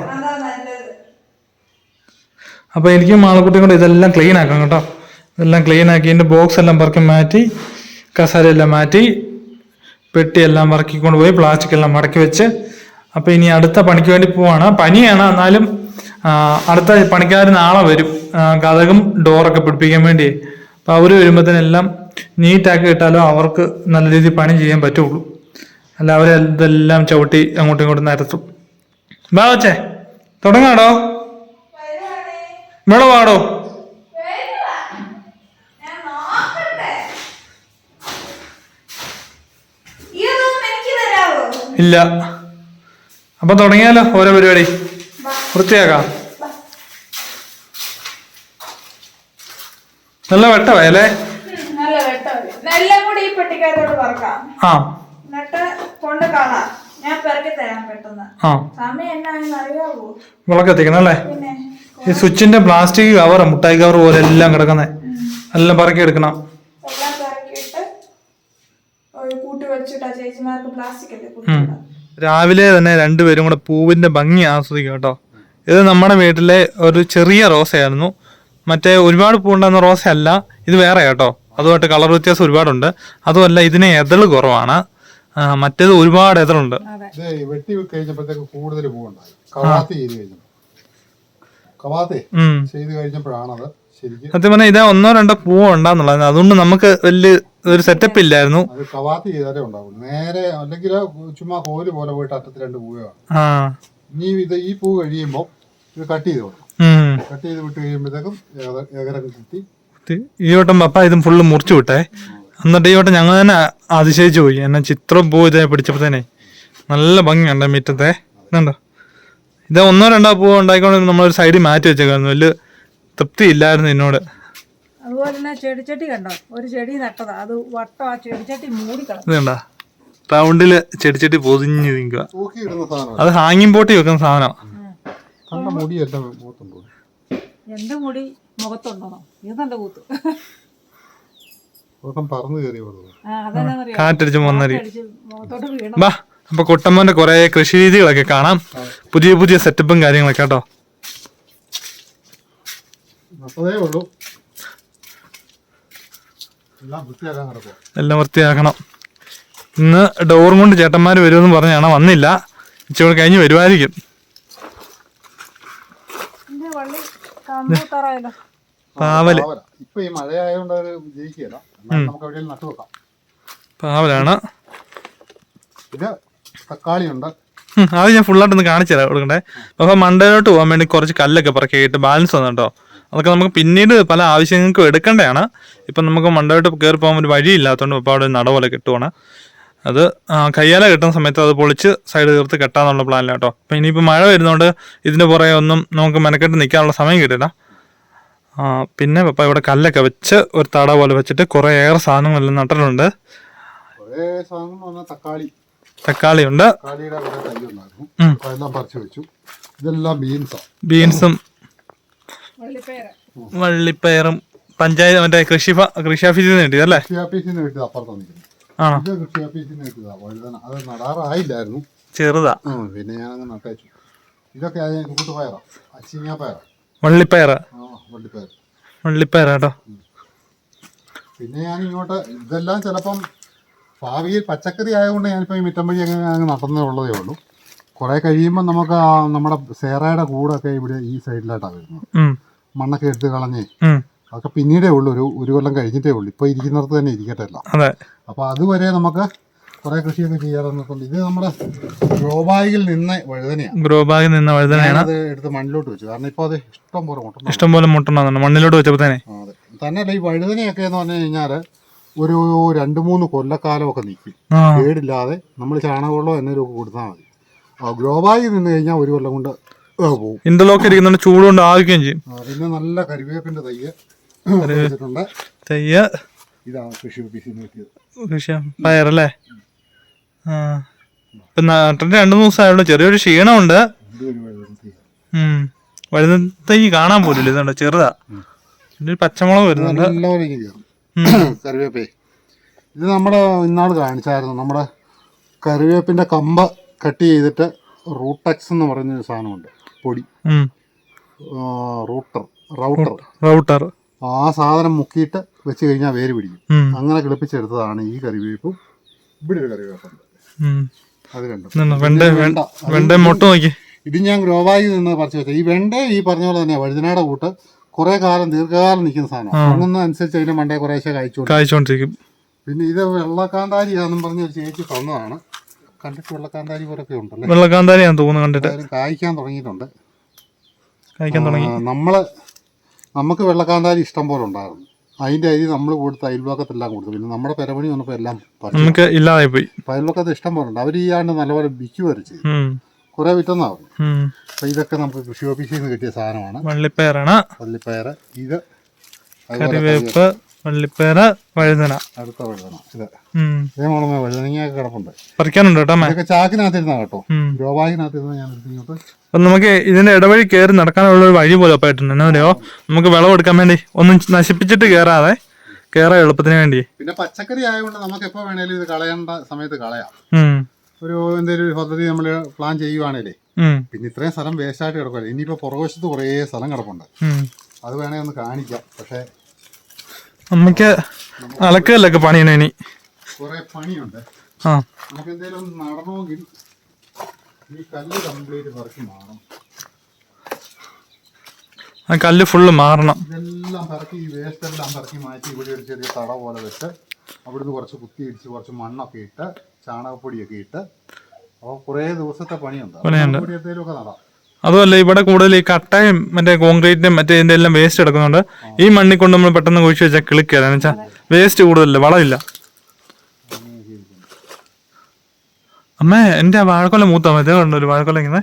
അപ്പൊ എനിക്കും മാളക്കുട്ടിയും കൂടെ ഇതെല്ലാം ക്ലീൻ ആക്കണം കേട്ടോ. ഇതെല്ലാം ക്ലീൻ ആക്കി അതിന്റെ ബോക്സ് എല്ലാം പറക്കി മാറ്റി കസാര എല്ലാം മാറ്റി പെട്ടിയെല്ലാം പറക്കിക്കൊണ്ട് പോയി പ്ലാസ്റ്റിക് എല്ലാം മടക്കി വെച്ച്. അപ്പോൾ ഇനി അടുത്ത പണിക്ക് വേണ്ടി പോവാണ്. പനിയാണ് എന്നാലും അടുത്ത പണിക്കാരൻ നാളെ വരും. കഥകും ഡോറൊക്കെ പിടിപ്പിക്കാൻ വേണ്ടി. അപ്പോൾ അവർ വരുമ്പോഴത്തേനെല്ലാം നീറ്റാക്കി ഇട്ടാലോ അവർക്ക് നല്ല രീതിയിൽ പണി ചെയ്യാൻ പറ്റുള്ളൂ. അല്ല അവരെ ഇതെല്ലാം ചവിട്ടി അങ്ങോട്ടും ഇങ്ങോട്ടും നിരത്തും. ബാ വച്ചേ തുടങ്ങാടോ? വിളവാടോ വാടോ വരുവാ ഞാൻ നോക്കട്ടെ ഈ റൂം എനിക്ക് തരാവോ ഇല്ല. അപ്പൊ തുടങ്ങിയാലോ ഓരോ പരിപാടി? വൃത്തിയാക്കാം. നല്ല വെട്ടവല്ലേ ഉം, നല്ല വെട്ടം എല്ലാം കൂടി ഈ ആ. എന്നിട്ട് കൊണ്ട് കളാം. ഞാൻ പിറക്കി തരാം പെട്ടെന്ന്. ആ. സമയം എന്നാണെന്ന് അറിയാവോ? വിളക്ക് അല്ലേ? ഈ സ്വിച്ചിന്റെ പ്ലാസ്റ്റിക് കവർ മുട്ടായി കവർ പോലെ എല്ലാം കിടക്കുന്നത് എല്ലാം പറക്കി എടുക്കണം എല്ലാം പിറക്കിയിട്ട് ഒരു കൂട്ടി വെച്ചിട്ടാ ചേച്ചിമാർക്ക് പ്ലാസ്റ്റിക് അല്ലേ. രാവിലെ തന്നെ രണ്ടുപേരും കൂടെ പൂവിന്റെ ഭംഗി ആസ്വദിക്കും കേട്ടോ. ഇത് നമ്മുടെ വീട്ടിലെ ഒരു ചെറിയ റോസയായിരുന്നു. മറ്റേ ഒരുപാട് പൂവുണ്ടാകുന്ന റോസയല്ല ഇത് വേറെ കേട്ടോ. അതുമായിട്ട് കളർ വ്യത്യാസം ഒരുപാടുണ്ട്. അതുമല്ല ഇതിന് എതൾ കുറവാണ്. മറ്റേത് ഒരുപാട് എതളുണ്ട്. വെട്ടി കഴിഞ്ഞപ്പോഴത്തേക്ക് കൂടുതൽ പൂവുണ്ടായി. കവാത്തി ചെയ്ത് കഴിഞ്ഞപ്പോൾ കവാത്തി ചെയ്ത് കഴിഞ്ഞപ്പോഴാണത്. സത്യം പറഞ്ഞാൽ ഇതാ ഒന്നോ രണ്ടോ പൂവോ ഉണ്ടാന്നുള്ളത് അതുകൊണ്ട് നമുക്ക് വലിയ ഒരു സെറ്റപ്പ് ഇല്ലായിരുന്നു. അത് കവാത്തി ചെയ്താലേ ഉണ്ടാവുള്ളൂ. നേരെ അല്ലെങ്കിൽ ചുമ്മാ കോൽ പോലെ പോയിട്ട് അറ്റത്ത് രണ്ട് പൂവാണ് ഇനി ഇത് ഈ പൂ കഴിയുമ്പോൾ ഇത് കട്ട് ചെയ്ത് കൊടുക്കും. കട്ട് ചെയ്ത് വിട്ട് കഴിയുമ്പോഴത്തേക്കും ഏക- ഏകരം കുത്തി ഈ വട്ടം പപ്പ ഇതും ഫുള്ള് മുറിച്ചു വിട്ടേ. എന്നിട്ട് ഈ വട്ടം ഞങ്ങൾ തന്നെ അതിശയിച്ചു പോയി. എന്നെ ചിത്രം പൂ ഇതേ പിടിച്ചപ്പോഴത്തേനെ നല്ല ഭംഗിയുണ്ട് മുറ്റത്തെ. ഇതുണ്ടോ? ഇത് ഒന്നോ രണ്ടോ പൂ ഉണ്ടായിക്കൊണ്ട് നമ്മളൊരു സൈഡിൽ മാറ്റി വെച്ചേക്കായിരുന്നു വലിയ തൃപ്തി ഇല്ലായിരുന്നു എന്നോട്. അതുപോലെ തന്നെ ചെടിച്ചട്ടി കണ്ടോ? ഒരു ചെടി നട്ടതാ. അത് വട്ടം ആ ചെടിച്ചട്ടി മൂടിക്കളഞ്ഞു റൗണ്ടിൽ ചെടിച്ചട്ടി പൊതിഞ്ഞ് നിൽക്കുക ഇടുന്ന സാധനം. അത് ഹാങ്ങിങ് പോട്ടി വെക്കുന്ന സാധനം. കണ്ട മുടിയെല്ലാം മുഖത്തുണ്ട്? എന്റെ മുടി? മുഖത്തുണ്ടോ ഇത് നല്ല കൂത്ത് കാറ്റടിച്ച് വീണ. ബാ അപ്പൊ കൊട്ടമ്മന്റെ കുറെ കൃഷി രീതികളൊക്കെ കാണാം. പുതിയ പുതിയ സെറ്റപ്പും കാര്യങ്ങളൊക്കെ കേട്ടോ. നട്ടതേ ഉള്ളൂ എല്ലാം വൃത്തിയാക്കാൻ കിടക്കുക എല്ലാം വൃത്തിയാക്കണം. ഇന്ന് ഡോറും കൊണ്ട് ചേട്ടന്മാർ വരുമെന്ന് പറഞ്ഞാണ് വന്നില്ല. ഇച്ചിരി കഴിഞ്ഞ് വരുമായിരിക്കും. പാവൽ. ഇപ്പൊ ഈ മഴയായതുകൊണ്ട് ജയിക്കുകയല്ല നമുക്ക് എവിടെയെങ്കിലും നട്ടു വെക്കാം. പാവലാണ്. പിന്നെ തക്കാളി ഉണ്ട് ഉം, അത് ഞാൻ ഫുള്ളായിട്ടൊന്ന് കാണിച്ചു തരാം കൊടുക്കണ്ടേ? അപ്പൊ മണ്ടയിലോട്ട് പോകാൻ വേണ്ടി കുറച്ച് കല്ലൊക്കെ പറക്കിയിട്ട് ബാലൻസ് വന്നു കേട്ടോ അതൊക്കെ നമുക്ക് പിന്നീട് പല ആവശ്യങ്ങൾക്കും എടുക്കേണ്ടതാണ്. ഇപ്പം നമുക്ക് മണ്ടായിട്ട് കയറി പോകാൻ ഒരു വഴിയില്ലാത്തതുകൊണ്ട് ഇപ്പോൾ അവിടെ നട പോലെ കെട്ടുവാണ്. അത് കയ്യാല കെട്ടുന്ന സമയത്ത് അത് പൊളിച്ച് സൈഡ് തീർത്ത് കെട്ടാന്നുള്ള പ്ലാനില്ല കേട്ടോ അപ്പം ഇനിയിപ്പോൾ മഴ വരുന്നതുകൊണ്ട് ഇതിന്റെ പുറകെ ഒന്നും നമുക്ക് മെനക്കെട്ട് നിൽക്കാനുള്ള സമയം കിട്ടില്ല. പിന്നെ പപ്പ ഇവിടെ കല്ലൊക്കെ വെച്ച് ഒരു തട പോലെ വെച്ചിട്ട് കുറേ ഏറെ സാധനങ്ങളെല്ലാം നട്ടിട്ടുണ്ട് തക്കാളി. തക്കാളിയുണ്ട്. തക്കാളിയുടെ കുറേ തൈ ഉണ്ടായിരുന്നു. എല്ലാം പറിച്ചു വെച്ചു. ഇതെല്ലാം ബീൻസാണ് ബീൻസും വള്ളിപ്പയറ്. വള്ളിപ്പയറും പഞ്ചായത്ത് മറ്റേ കൃഷി കൃഷി ഓഫീസിൽ നിന്ന് കിട്ടിയതല്ലേ? കൃഷി ഓഫീസിൽ നിന്ന് കിട്ടിയത് അപ്പുറത്ത് നിൽക്കുന്നത് ആണോ? ഇത് കൃഷി ഓഫീസിൽ നിന്ന് കിട്ടിയതാ. വഴുതന. അത് നടാറായില്ലായിരുന്നു. ചെറുതാ. പിന്നെ അങ്ങ് നട്ടേച്ചു. ഇതൊക്കെ കൂട്ട് പയറാ അച്ചിങ്ങ പയറാ വള്ളിപ്പയറ്. ആ വള്ളിപ്പയർ വള്ളിപ്പയർ കേട്ടോ. പിന്നെ ഞാൻ ഇങ്ങോട്ട് ഇതെല്ലാം ചിലപ്പം ഭാവിയിൽ പച്ചക്കറി ആയതുകൊണ്ട് ഞാനിപ്പോൾ ഈ മിറ്റം വഴി അങ്ങനെ അങ്ങ് നടന്നേ ഉള്ളതേ ഉള്ളൂ. കുറേ കഴിയുമ്പോൾ നമുക്ക് ആ നമ്മുടെ സേറയുടെ കൂടൊക്കെ ഇവിടെ ഈ സൈഡിലായിട്ടാണ് വരുന്നത്. ഉം, മണ്ണൊക്കെ എടുത്ത് കളഞ്ഞേ അതൊക്കെ പിന്നീടേ ഉള്ളൂ. ഒരു ഒരു കൊല്ലം കഴിഞ്ഞിട്ടേ ഉള്ളൂ. ഇപ്പോൾ ഇരിക്കുന്നിടത്ത് തന്നെ ഇരിക്കട്ടെ എല്ലാം അപ്പോൾ അതുവരെ നമുക്ക് കുറെ കൃഷിയൊക്കെ ചെയ്യാറുണ്ട് ഇത് നമ്മുടെ ഗ്രോബാഗിൽ നിന്ന് വഴുതനയാണ്. ഗ്രോബാഗിൽ നിന്ന് വഴുതനയാണ്. അത് എടുത്ത് മണ്ണിലോട്ട് വെച്ചു. കാരണം ഇപ്പോൾ അത് ഇഷ്ടം പോലെ മുട്ടണം ഇഷ്ടം പോലെ മുട്ടണം മണ്ണിലോട്ട് വെച്ചപ്പോൾ തന്നെ. അതെ. തന്നെയല്ല ഈ വഴുതനയൊക്കെ എന്ന് പറഞ്ഞു കഴിഞ്ഞാൽ ഒരു രണ്ട് മൂന്ന് കൊല്ലക്കാലമൊക്കെ നിൽക്കും കേടില്ലാതെ നമ്മൾ ചാണകവെള്ളം എന്നൊരു കൊടുത്താൽ മതി. ഗ്രോബാഗിൽ നിന്ന് കഴിഞ്ഞാൽ ഒരു കൊല്ലം കൊണ്ട് ഇന്റർലോക്ക് ഇരിക്കുന്നുണ്ട് ചൂടുകൊണ്ട് ആകുകയും ചെയ്യും. പിന്നെ നല്ല കരിവേപ്പിന്റെ തയ്യ തെയ്യ ഇതാണ് കൃഷി ഓഫീസിൽ നിന്ന് കിട്ടിയത്. കൃഷി പയറല്ലേ ആ. ഇപ്പം നട്ടിട്ട് രണ്ടു മൂന്ന് ആയുള്ള. ചെറിയൊരു ക്ഷീണമുണ്ട്. വഴുത തൈ കാണാൻ പോലില്ല ഇതുണ്ട് ചെറുതാ. പിന്നെ പച്ചമുളക് വരുന്നുണ്ട്. കറിവേപ്പേ ഇത് നമ്മുടെ ഇന്നാൾ കാണിച്ചായിരുന്നു. നമ്മുടെ കറിവേപ്പിന്റെ കമ്പ് കട്ട് ചെയ്തിട്ട് റൂട്ടക്സ് എന്ന് പറയുന്ന ഒരു സാധനമുണ്ട്. പൊടി. Router router. റൗട്ടർ ആ സാധനം മുക്കിയിട്ട് വെച്ച് കഴിഞ്ഞാൽ വേര് പിടിക്കും. അങ്ങനെ കിളിപ്പിച്ചെടുത്തതാണ് ഈ കറിവേപ്പും. ഇവിടെ ഒരു കറിവേപ്പുണ്ട് അത് കണ്ടു? വെണ്ട ഇത് ഞാൻ ഗ്രോവായി നിന്ന് പറിച്ചു വെച്ചാൽ ഈ വെണ്ട ഈ പറഞ്ഞ പോലെ തന്നെ വഴുതനയുടെ കൂട്ട് കുറെ കാലം ദീർഘകാലം നിൽക്കുന്ന സാധനം ഉണങ്ങുന്നതനുസരിച്ച് അതിന്റെ മണ്ടേ കുറേശ്ശെ കഴിച്ചു കായ്ച്ചോണ്ടിരിക്കും പിന്നെ ഇത് വെള്ളക്കാന്താരിയാന്നും ആണെന്ന് ഒരു ചേച്ചി തന്നതാണ്. കണ്ടിട്ട് വെള്ളക്കാന്താരി പോലൊക്കെ ഉണ്ടല്ലേ? വെള്ളക്കാന്താരിയാന്ന് തോന്നുന്നു കണ്ടിട്ട്. എന്തായാലും കായ്ക്കാൻ തുടങ്ങിയിട്ടുണ്ട്. കായ്ക്കാൻ തുടങ്ങി. ആ, നമ്മൾ നമുക്ക് വെള്ളക്കാന്താരി ഇഷ്ടം പോലെ ഉണ്ടായിരുന്നു. അതിന്റെ അരി നമ്മൾ കൊടുത്ത് അയൽവക്കത്തെല്ലാം കൊടുത്തു. പിന്നെ നമ്മുടെ പെരപണി വന്നപ്പോൾ എല്ലാം പറിച്ചു. നമുക്ക് ഇല്ലാതായി പോയി അപ്പൊ അയൽവക്കത്ത് ഇഷ്ടം പോലെ ഉണ്ട്. അവർ ഈ ആണ്ട് നല്ലപോലെ വിൽക്കുവരെ ചെയ്തു. ഉം. കുറെ വിറ്റെന്നാ പറഞ്ഞു. ഉം. ഇതൊക്കെ നമുക്ക് കൃഷി ഓഫീസിൽ നിന്ന് കിട്ടിയ സാധനമാണ്. വള്ളിപ്പയറാണ് വള്ളിപ്പയറ് ഇത് അതുപോലെ കറിവേപ്പ് വള്ളിപ്പയറ് വഴുതന. അടുത്ത വഴുതന. ഇത്. മോളമേ വഴുതനങ്ങയൊക്കെ കിടപ്പുണ്ട്. പറിക്കാനുണ്ട് കേട്ടോ ഇതൊക്കെ ചാക്കിനകത്തിരുന്ന കേട്ടോ. ഉം. ഗ്രോബാഗിനകത്തിരുന്ന ഞാൻ ഇങ്ങോട്ട് അപ്പം നമുക്ക് ഇതിന്റെ ഇടവഴി കയറി നടക്കാനുള്ള ഒരു വഴി പോലെ പോയിട്ടുണ്ട്. എന്നാ അറിയോ? നമുക്ക് വിളവെടുക്കാൻ വേണ്ടി ഒന്നും നശിപ്പിച്ചിട്ട് കയറാതെ കയറാൻ എളുപ്പത്തിന് വേണ്ടി. പിന്നെ പച്ചക്കറി ആയതുകൊണ്ട് നമുക്ക് എപ്പോ വേണേലും ഇത് കളയേണ്ട സമയത്ത് കളയാം. ഒരു എന്തെങ്കിലും ഒരു പദ്ധതി നമ്മൾ പ്ലാൻ ചെയ്യുവാണേലേ. പിന്നെ ഇത്രയും സ്ഥലം വേസ്റ്റായിട്ട് കിടക്കുമല്ലോ ഇനിയിപ്പോ പുറകുവശത്ത് കുറേ സ്ഥലം കിടപ്പുണ്ട്. അത് വേണേ ഒന്ന് കാണിക്കാം. പക്ഷേ നമുക്ക് അലക്കല്ലൊക്കെ പണിയണം ഇനി. കുറേ പണിയുണ്ട്. ആ. നമുക്ക് എന്തെങ്കിലും നടണമെങ്കിൽ ഈ കല്ല് കംപ്ലീറ്റ് പറക്കി മാറണം. ആ കല്ല് ഫുള്ള് മാറണം. ഇതെല്ലാം പറക്കി ഈ വേസ്റ്റ് എല്ലാം പറക്കി മാറ്റി ഇവിടെ ഒരു ചെറിയ തട പോലെ വെച്ച് അവിടുന്ന് കുറച്ച് കുത്തി ഇടിച്ച് കുറച്ച് മണ്ണൊക്കെ ഇട്ട് ചാണകപ്പൊടിയൊക്കെ ഇട്ട്. അപ്പോൾ കുറേ ദിവസത്തെ പണിയുണ്ട്. പണിയുണ്ട്. ഒക്കെ നടാം. അതുമല്ല ഇവിടെ കൂടുതൽ ഈ കട്ടയും മറ്റേ കോൺക്രീറ്റും മറ്റേ ഇതിന്റെ എല്ലാം വേസ്റ്റ് എടുക്കുന്നുണ്ട്. ഈ മണ്ണിൽ കൊണ്ട് നമ്മൾ പെട്ടെന്ന് കുഴിച്ച് വെച്ചാൽ കിളിക്കുക. വെച്ചാൽ വേസ്റ്റ് കൂടുതലില്ല? വളമില്ല. അമ്മേ എന്റെ ആ വാഴക്കൊല മൂത്ത മറ്റേ കണ്ടോ ഒരു വാഴക്കൊല ഇങ്ങനെ?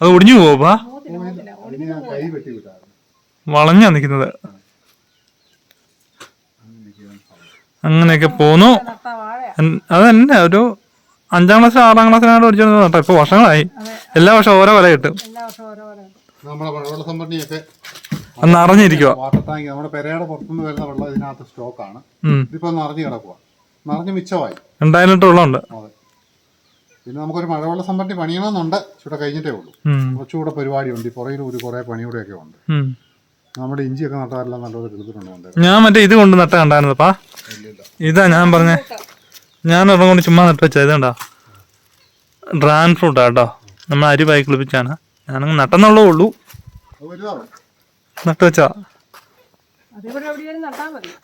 അത് ഒടിഞ്ഞു പോവാ വളഞ്ഞാ നിക്കുന്നത്. അങ്ങനെയൊക്കെ പോന്നു. അതന്നെ ഒരു അഞ്ചാം ക്ലാസ് ആറാം ക്ലാസ്സിനാണ് പഠിച്ചത് കേട്ടോ. ഇപ്പൊ വർഷങ്ങളായി. എല്ലാ വർഷവും ഓരോ വില കിട്ടും. നമ്മുടെ സംഭരണിയൊക്കെ അന്ന് അറിഞ്ഞിരിക്കുക വാട്ടർ ടാങ്ക് നമ്മുടെ പെരയുടെ പുറത്തുനിന്ന് വരുന്ന വെള്ളം ഇതിനകത്ത് സ്റ്റോക്കാണ്. ഉം. നിറഞ്ഞു കിടക്കുക നിറഞ്ഞ് മിച്ചമായി. രണ്ടായിരം ലിറ്റർ വെള്ളമുണ്ട്. അതെ. പിന്നെ നമുക്കൊരു മഴവെള്ള സംഭരണി പണിയണമെന്നുണ്ട്. ചൂടെ കഴിഞ്ഞിട്ടേ ഉള്ളൂ. കുറച്ചുകൂടെ പരിപാടിയുണ്ട്. ഈ പുറകിൽ ഒരു കുറേ ഒക്കെ ഉണ്ട്. നമ്മുടെ ഇഞ്ചിയൊക്കെ നട്ടാരെല്ലാം നല്ലപോലെ എടുത്തിട്ടുണ്ട് ഞാൻ മറ്റേ ഇത് കൊണ്ട് നട്ട കണ്ടായിരുന്നപ്പാ ഇതാ ഞാൻ പറഞ്ഞേ. ഞാൻ ഒരെണ്ണം കൊണ്ട് ചുമ്മാ നട്ട് വെച്ചാൽ ഇതുണ്ടോ ഡ്രാൻ ഫ്രൂട്ടാ കേട്ടോ. നമ്മൾ അരി പായി കുളിപ്പിച്ചാണ്. ഞാനങ്ങ് നട്ടെന്നുള്ളേ ഉള്ളൂ. നട്ട് വെച്ചാ.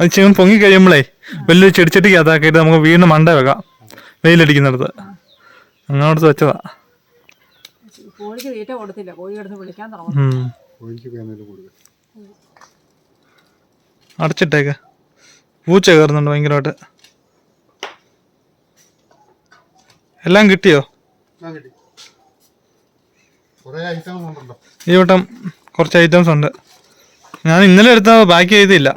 അത് ചെയ്യും പൊങ്ങി കഴിയുമ്പോഴേ വലിയൊരു ചെടിച്ചട്ടിക്ക് അതാക്കിയിട്ട് നമുക്ക് വീണ്ടും മണ്ട വെക്കാം. വെയിലടിക്കുന്നിടത്ത്. അങ്ങോട്ട് വെച്ചതാ. കോഴിക്ക് തീറ്റ കൊടുത്തില്ല. കോഴി കിടന്ന് വിളിക്കാൻ തുടങ്ങും അടച്ചിട്ടേക്ക്. പൂച്ച കയറുന്നുണ്ട് ഭയങ്കരമായിട്ട്. എല്ലാം കിട്ടിയോ? ഈ വട്ടം കുറച്ച് ഐറ്റംസ് ഉണ്ട്. ഞാൻ ഇന്നലെ എടുത്ത പാക്ക് ചെയ്തില്ല.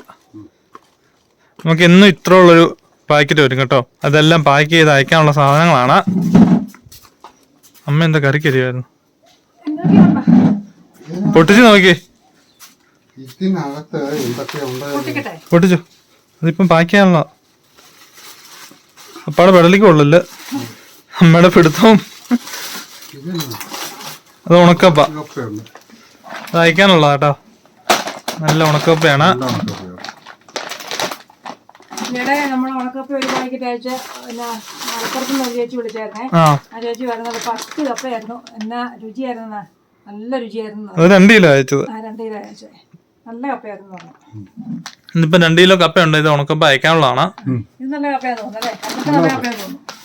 നമുക്ക് എന്നും ഇത്ര ഉള്ളൊരു പാക്കറ്റ് വരും കേട്ടോ. അതെല്ലാം പാക്ക് ചെയ്ത് അയക്കാനുള്ള സാധനങ്ങളാണ്. അമ്മ എന്താ കറിക്കരിയായിരുന്നു പൊട്ടിച്ചു പൊട്ടിച്ച് നോക്കി. പൊട്ടിച്ചു. അതിപ്പം പാക്ക് ചെയ്യാനുള്ള അപ്പാടെ വെടലിക്കുള്ളല്ലേ കൊള്ളില്ല. അമ്മയുടെ പിടുത്തവും. അത് ഉണക്കപ്പ. ഇതൊക്കെ ഉണ്ട് അയക്കാനുള്ള കേട്ടോ നല്ല ഉണക്കപ്പയാണ്. ഉണക്കപ്പയാണ്. നമ്മൾ ഉണക്കപ്പ ഒരു പാക്കറ്റ് അയച്ച് പിന്നെ മലപ്പുറത്ത് നിന്ന് ഒരു ചേച്ചി വിളിച്ചായിരുന്നേ. ആ. ആ ചേച്ചി വരുന്നത് പത്ത് കപ്പയായിരുന്നു. എന്നാ രുചിയായിരുന്നു നല്ല രുചിയായിരുന്നു. അത് രണ്ട് കിലോ അയച്ചത്. ആ രണ്ട് കിലോ അയച്ചേ. നല്ല കപ്പയായിരുന്നു പറഞ്ഞു ഇന്നിപ്പോ രണ്ട് കിലോ കപ്പയുണ്ട്. ഇത് ഉണക്കപ്പ അയക്കാനുള്ളതാണ്. ഇത് നല്ല കപ്പയാന്ന് തോന്നുന്നു അല്ലേ? നല്ല കപ്പയാന്ന് തോന്നുന്നു കപ്പ.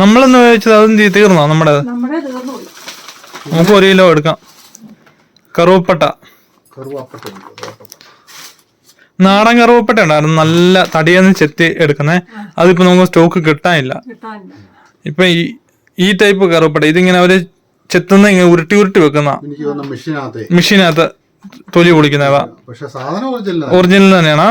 നമ്മളെന്ന് ചോദിച്ചത് അതും തീർന്നോ? നമ്മുടെ നമ്മുടെ തീർന്നു പോയി. നമുക്ക് ഒരു കിലോ എടുക്കാം. കറുവപ്പട്ട. കറുവാപ്പട്ട നാടൻ കറുവപ്പട്ട ഉണ്ടായിരുന്നു. നല്ല തടിയെന്ന് ചെത്തി എടുക്കുന്നേ. അതിപ്പോ നമുക്ക് സ്റ്റോക്ക് കിട്ടാനില്ല. കിട്ടാനില്ല. ഇപ്പൊ ഈ ഈ ടൈപ്പ് കറുവപ്പട്ട ഇതിങ്ങനെ അവർ ചെത്തുന്ന ഇങ്ങനെ ഉരുട്ടി ഉരുട്ടി വെക്കുന്ന എനിക്ക് തോന്നുന്ന മെഷീനകത്തെ. തൊലി പൊളിക്കുന്നവ ഒറിജിനൽ തന്നെയാണ്.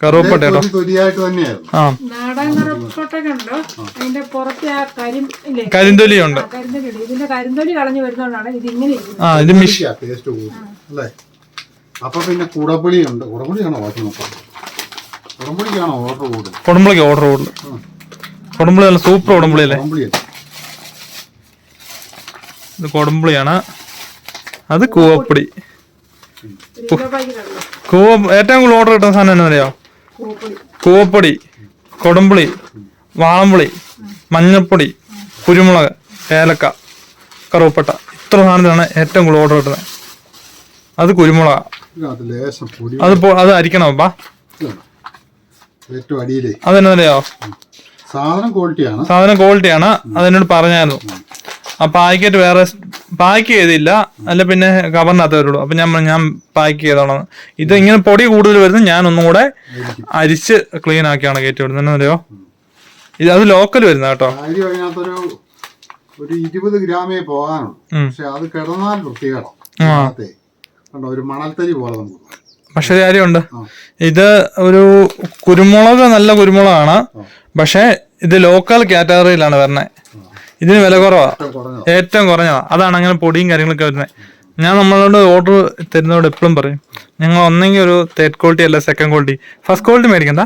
കറുവപ്പട്ട കേട്ടോ തൊലിയായിട്ട് തന്നെയായിരുന്നു ആ നാടൻ കറുപ്പൊട്ടൊക്കെയുണ്ട് അതിന്റെ പുറത്തെ ആ കരിം ഇല്ലേ കരിന്തൊലിയുണ്ട് ഉണ്ട് കരിന്തൊലി ഉണ്ട്. ഇതിന്റെ കരിന്തൊലി കളഞ്ഞു വരുന്നതുകൊണ്ടാണ് ഇത് ഇങ്ങനെ ഇരിക്കുന്നത് ആ ഇത് മിഷി ടേസ്റ്റ് അല്ലേ അപ്പൊ പിന്നെ കുടപ്പുളിയാണോ വാക്കി നോക്കാം ഓർഡർ കൂടുതൽ കൊടുമ്പളിക്ക് ഓർഡർ കൂടുതൽ കൊടുമ്പളി നല്ല സൂപ്പർ കുടമ്പളി അല്ലേ കുടംപുളിയല്ല ഇത് കുടമ്പളിയാണ് അത് കൂവപ്പൊടി ഒരു കിലോ പാക്കറ്റുള്ളൂ കൂവ ഏറ്റവും കൂടുതൽ ഓർഡർ കിട്ടുന്ന സാധനം എന്നറിയോ പൂപ്പൊടി. കൂവപ്പൊടി കൊടുമ്പുളി വാളംപുളി മഞ്ഞൾപ്പൊടി കുരുമുളക് ഏലക്ക കറുവപ്പട്ട. ഇത്ര സാധനത്തിനാണ് ഏറ്റവും കൂടുതൽ ഓർഡർ കിട്ടുന്നത് അത് കുരുമുളക. അത് ലേശം പൊടി അതിപ്പോ അത് അരിക്കണം അപ്പാ. ഇതാണ്. ഏറ്റവും അടിയിലേ. അതെന്നറിയോ സാധനം ക്വാളിറ്റിയാണ് സാധനം ക്വാളിറ്റിയാണ് അതെന്നോട് പറഞ്ഞായിരുന്നു. ആ പാക്കറ്റ് വേറെ പാക്ക് ചെയ്തില്ല. അല്ല പിന്നെ കവറിനകത്ത് വരുള്ളൂ അപ്പൊ ഞാൻ ഞാൻ പാക്ക് ചെയ്തോളാം ഇത് ഇങ്ങനെ പൊടി കൂടുതൽ വരുന്നത് ഞാൻ ഒന്നും കൂടെ അരിച്ച് ക്ലീൻ ആക്കിയാണ് കയറ്റി വിടുന്നത് അറിയോ? ഇത് അത് ലോക്കൽ വരുന്ന കേട്ടോ. ഒരു ഇരുപത് ഗ്രാമേ പോകാനുള്ളൂ. പക്ഷെ അത് കിടന്നാൽ വൃത്തികേടാം. കണ്ടോ ഒരു മണൽത്തരി പോലെ നമുക്ക് തോന്നും. പക്ഷെ ഒരു കാര്യമുണ്ട്. ഇത് ഒരു കുരുമുളക് നല്ല കുരുമുളകാണ്. പക്ഷെ ഇത് ലോക്കൽ കാറ്റഗറിയിലാണ് വരുന്നത് ഇതിന് വില കുറവാ. ഏറ്റവും കുറഞ്ഞത്. അതാണ് അങ്ങനെ പൊടിയും കാര്യങ്ങളൊക്കെ വരുന്നത്. ഞാൻ നമ്മളോട് ഓർഡർ തരുന്നതോട് എപ്പോഴും പറയും ഞങ്ങൾ ഒന്നെങ്കിൽ ഒരു തേർഡ് ക്വാളിറ്റി അല്ല സെക്കൻഡ് ക്വാളിറ്റി ഫസ്റ്റ് ക്വാളിറ്റി മേടിക്കണ്ട.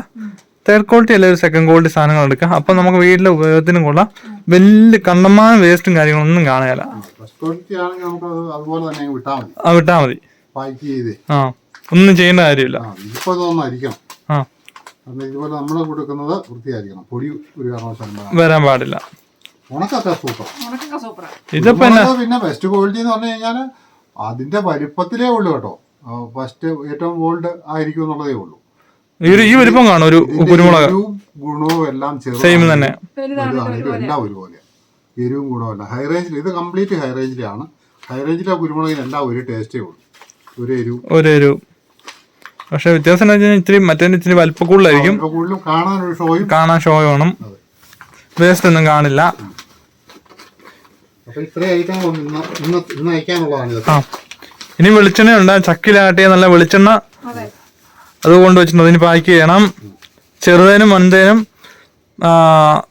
തേർഡ് ക്വാളിറ്റി അല്ല ഒരു സെക്കൻഡ് ക്വാളിറ്റി സാധനങ്ങൾ എടുക്കാം അപ്പൊ നമുക്ക് വീട്ടിലെ ഉപയോഗത്തിനും കൊള്ളാം. വലിയ കണ്ടമാനം വേസ്റ്റും കാര്യങ്ങളൊന്നും കാണുകയില്ല. ആ വിട്ടാ മതി. ആ ഒന്നും ചെയ്യേണ്ട കാര്യമില്ല. ആ ഇതുപോലെ നമ്മൾ കൊടുക്കുന്നത് വൃത്തിയായിരിക്കണം. പൊടി ഒരു കാരണവശാലും വരാൻ പാടില്ല. ഉണക്കൊക്കെ സൂപ്പർ. ഉണക്കൊക്കെ സൂപ്പറാ. ഇതിപ്പോ പിന്നെ ബെസ്റ്റ് ക്വാളിറ്റി എന്ന് പറഞ്ഞു കഴിഞ്ഞാൽ അതിന്റെ വലിപ്പത്തിലേ ഉള്ളൂ കേട്ടോ. ഫസ്റ്റ് ഏറ്റവും ഗോൾഡ് ആയിരിക്കും എന്നുള്ളതേ ഉള്ളൂ. ഈ വലിപ്പം കാണും ഒരു കുരുമുളക്. ഗുണവും എല്ലാം സെയിം ചെറുതാണ്. തന്നെ. എല്ലാം ഒരുപോലെ. എരിവും ഗുണമല്ല ഹൈ റേഞ്ചിൽ ഇത് കംപ്ലീറ്റ് ഹൈ റേഞ്ചിലാണ് ഹൈ റേഞ്ചിലെ കുരുമുളകിന് എല്ലാം ഒരു ടേസ്റ്റേ ഉള്ളൂ. ഒരു എരിവും. ഒരു ഒരു പക്ഷെ വ്യത്യാസം എന്ന് വെച്ചാൽ ഇത്തിരി മറ്റേ ഇത്തിരി വലിപ്പ കൂടുതലായിരിക്കും. കാണാൻ ഒരു ഷോയും കാണാൻ ഷോ വേണം. വേസ്റ്റ് ഒന്നും കാണില്ല. ഇത്രയും ഐറ്റങ്ങൾ ഇന്ന് ഇന്ന് ഇന്ന് അയക്കാനുള്ളതാണ് ആ. ഇനി വെളിച്ചെണ്ണ ഉണ്ട്. ചക്കിലാട്ടിയ നല്ല വെളിച്ചെണ്ണ. അതെ. അത് കൊണ്ട് വെച്ചിട്ടുണ്ട്. അതിന് പാക്ക് ചെയ്യണം. ചെറുതേനും മന്തേനും പിന്നെ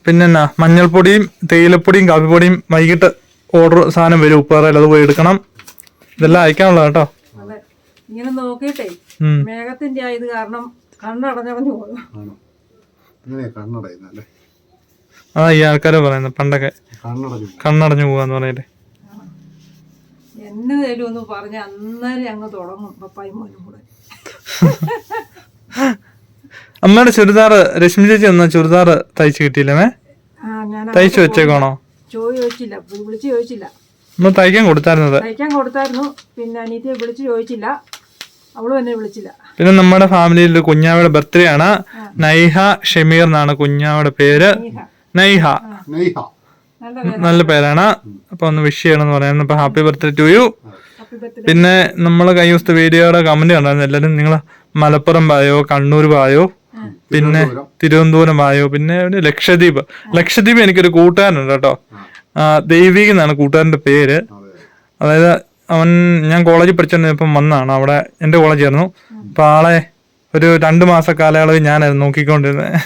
പിന്നെന്നാ മഞ്ഞൾപ്പൊടിയും തേയിലപ്പൊടിയും കാപ്പിപ്പൊടിയും വൈകിട്ട് ഓർഡർ സാധനം വരും. ഉപ്പേറയിൽ അത് പോയി എടുക്കണം. ഇതെല്ലാം അയക്കാനുള്ള കേട്ടോ. അതെ. ഇങ്ങനെ നോക്കിയിട്ടേ ഉം. മേഘത്തിന്റെ ആയത് കാരണം കണ്ണടഞ്ഞടഞ്ഞു പോകും കണ്ണടയുന്നല്ലേ അതാ ഈ ആൾക്കാരെ പറയുന്നത് പണ്ടൊക്കെ കണ്ണടഞ്ഞു പോവാന്ന് പറയല്ലേ എന്നതേലും ഒന്ന് പറഞ്ഞ അന്നേരം അങ്ങ് തുടങ്ങും പപ്പായും മോനും കൂടെ. അമ്മയുടെ ചുരിദാർ രശ്മി ചേച്ചി എന്നാ ചുരിദാർ തയ്ച്ചു കിട്ടിയില്ലേ ആ തയ്ച്ചു വെച്ചേക്കാണോ ചോദിച്ചില്ല വിളിച്ച് ചോദിച്ചില്ല. നമ്മൾ തയ്ക്കാൻ കൊടുത്തായിരുന്നത്. തയ്ക്കാൻ കൊടുത്തായിരുന്നു പിന്നെ അനീതിയെ വിളിച്ച് ചോദിച്ചില്ല. അവളും എന്നെ വിളിച്ചില്ല. പിന്നെ നമ്മുടെ ഫാമിലിയിൽ കുഞ്ഞാവയുടെ ബർത്ത്ഡേ ആണ്. നൈഹ ഷമീർ എന്നാണ് കുഞ്ഞാവയുടെ പേര്. നീഹ നൈഹ നെയ്ഹ നല്ല പേരാണ്. അപ്പൊ ഒന്ന് വിഷ് ചെയ്യണമെന്ന് പറയാൻ അപ്പൊ ഹാപ്പി ബർത്ത്ഡേ ടു യു പിന്നെ നമ്മൾ കൈവസ്ഥ വീഡിയോയുടെ കമന്റ് കണ്ടായിരുന്നു. എല്ലാരും നിങ്ങൾ മലപ്പുറം പായോ കണ്ണൂർ പായോ പിന്നെ തിരുവനന്തപുരം. പായോ പിന്നെ ലക്ഷദ്വീപ്. ലക്ഷദ്വീപ് എനിക്കൊരു കൂട്ടുകാരനുണ്ട് കേട്ടോ. ആ, ദൈവിക് എന്നാണ് കൂട്ടുകാരന്റെ പേര്. അതായത് അവൻ ഞാൻ കോളേജിൽ പഠിച്ചോണ്ടിരുന്നപ്പം വന്നാണ്. അവിടെ എന്റെ കോളേജായിരുന്നു അപ്പൊ ആളെ ഒരു രണ്ട് മാസ കാലയളവ് ഞാൻ നോക്കിക്കൊണ്ടിരുന്നത്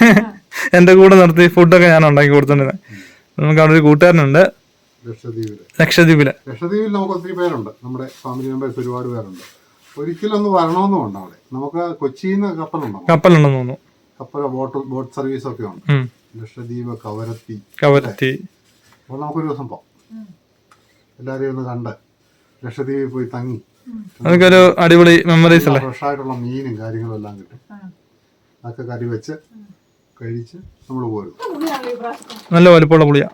എന്റെ കൂടെ നിർത്തി ഫുഡൊക്കെ ഞാൻ ഉണ്ടാക്കി കൊടുത്തോണ്ടിരുന്നത് നമുക്ക് അവിടെ ഒരു കൂട്ടുകാരനുണ്ട്. ലക്ഷദ്വീപിൽ. ലക്ഷദ്വീപിൽ. ലക്ഷദ്വീപിൽ നമുക്ക് ഒത്തിരി പേരുണ്ട്. നമ്മുടെ ഫാമിലി മെമ്പേഴ്സ് ഒരുപാട് പേരുണ്ട്. ഒരിക്കലൊന്ന് വരണമെന്നും ഉണ്ട് അവിടെ. നമുക്ക് കൊച്ചിയിൽ നിന്ന് കപ്പലുണ്ടോ? കപ്പലുണ്ടെന്ന് തോന്നുന്നു. കപ്പൽ ബോട്ട് ബോട്ട് സർവീസ് ഒക്കെ ഉണ്ട് ലക്ഷദ്വീപ് കവരത്തി. കവരത്തി. അപ്പോൾ നമുക്കൊരു ദിവസം പോവാം. എല്ലാവരെയും ഒന്ന് കണ്ട് ലക്ഷദ്വീപിൽ പോയി തങ്ങി. അതൊക്കെ അടിപൊളി മെമ്മറീസ് അല്ലേ? ഫ്രഷ് ആയിട്ടുള്ള മീനും കാര്യങ്ങളും എല്ലാം കിട്ടും. അതൊക്കെ കറി വെച്ച് കഴിച്ച് നമ്മൾ പോരും. നല്ല വലുപ്പമുള്ള പുളിയാ.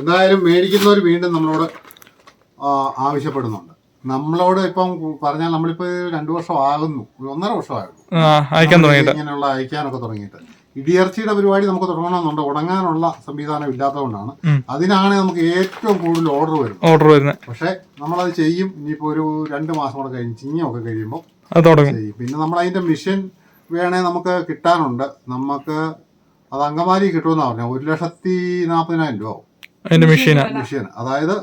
എന്തായാലും മേടിക്കുന്നവർ വീണ്ടും നമ്മളോട് ആവശ്യപ്പെടുന്നുണ്ട്. നമ്മളോട് ഇപ്പം പറഞ്ഞാൽ നമ്മളിപ്പോ രണ്ടു വർഷം ആകുന്നു. ഒന്നര വർഷമാകുന്നു ഇങ്ങനെയുള്ള അയക്കാനൊക്കെ തുടങ്ങിയിട്ട്. ഇടിയർച്ചയുടെ പരിപാടി നമുക്ക് തുടങ്ങണമെന്നുണ്ട്. ഉണങ്ങാനുള്ള സംവിധാനം ഇല്ലാത്തതുകൊണ്ടാണ്. അതിനാണ് നമുക്ക് ഏറ്റവും കൂടുതൽ ഓർഡർ വരുന്നത്. ഓർഡർ വരുന്നത്. പക്ഷേ നമ്മളത് ചെയ്യും. ഇനിയിപ്പോൾ ഒരു രണ്ട് മാസം കൂടെ കഴിഞ്ഞ് ചിങ്ങമൊക്കെ കഴിയുമ്പോൾ ചെയ്യും. പിന്നെ നമ്മൾ അതിന്റെ മിഷൻ വേണേ നമുക്ക് കിട്ടാനുണ്ട്. നമുക്ക് അത് അങ്കമാലി കിട്ടുമെന്നാണ് പറഞ്ഞത് ഒരു ലക്ഷത്തി നാൽപ്പതിനായിരം രൂപ ആവും. മിഷീൻ മെഷീൻ അതായത്